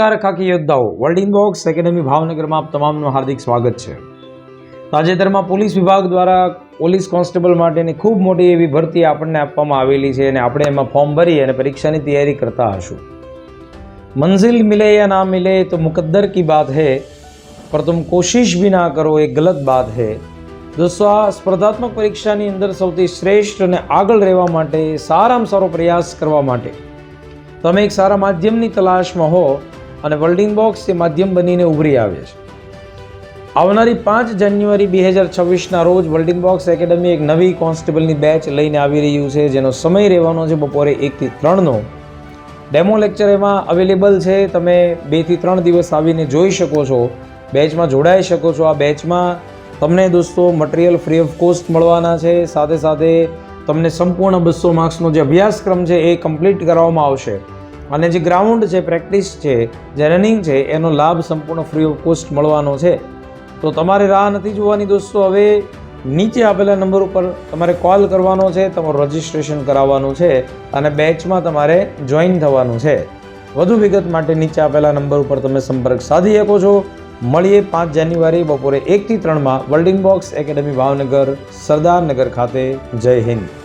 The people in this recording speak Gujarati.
નમસ્કાર ખાકી યોદ્ધાઓ વર્લ્ડ ઇનબોક્સ એકેડેમી ભાવનગરમાં આપ તમામનું હાર્દિક સ્વાગત છે. તાજેતરમાં પોલીસ વિભાગ દ્વારા પોલીસ કોન્સ્ટેબલ માટેની ખૂબ મોટી એવી ભરતી આપણને આપવામાં આવેલી છે અને આપણે એમાં ફોર્મ ભરી અને પરીક્ષાની તૈયારી કરતા હશું. મંઝિલ મિલે યા ના મિલે તો મુકદ્દર કી બાત હૈ, પર તુમ કોશિશ ભી ના કરો, એ ગલત બાત હૈ. દોસ્તો, આ સ્પર્ધાત્મક પરીક્ષાની અંદર સૌથી શ્રેષ્ઠ અને આગળ રહેવા માટે સારામાં સારો પ્રયાસ કરવા માટે. તમે એક સારા માધ્યમની તલાશમાં હો અને વર્લ્ડિંગ બોક્સ એ માધ્યમ બનીને ઉભરી આવે છે. આવનારી પાંચ જાન્યુઆરી બે હજાર છવ્વીસના રોજ વર્લ્ડિંગ બોક્સ એકેડમી એક નવી કોન્સ્ટેબલની બેચ લઈને આવી રહ્યું છે, જેનો સમય રહેવાનો છે બપોરે એકથી ત્રણનો. ડેમો લેક્ચર એમાં અવેલેબલ છે, તમે બેથી ત્રણ દિવસ આવીને જોઈ શકો છો. બેચમાં જોડાઈ શકો છો. આ બેચમાં તમને દોસ્તો મટીરિયલ ફ્રી ઓફ કોસ્ટ મળવાના છે. સાથે સાથે તમને સંપૂર્ણ બસો માર્ક્સનો જે અભ્યાસક્રમ છે એ કમ્પ્લીટ કરવામાં આવશે. અને જે ગ્રાઉન્ડ છે પ્રેક્ટિસ છે, જે રનિંગ છે, એનો લાભ સંપૂર્ણ ફ્રી ઓફ કોસ્ટ મળવાનો છે. તો તમારે રાહ નથી જોવાની દોસ્તો, હવે નીચે આપેલા નંબર ઉપર તમારે કોલ કરવાનો છે, તમારું રજિસ્ટ્રેશન કરાવવાનું છે અને બેચમાં તમારે જોઈન થવાનું છે. વધુ વિગત માટે નીચે આપેલા નંબર ઉપર તમે સંપર્ક સાધી શકો છો. મળીએ પાંચ જાન્યુઆરી બપોરે એકથી ત્રણમાં વર્લ્ડિંગ બોક્સ એકેડમી ભાવનગર, સરદારનગર ખાતે. જય હિન્દ.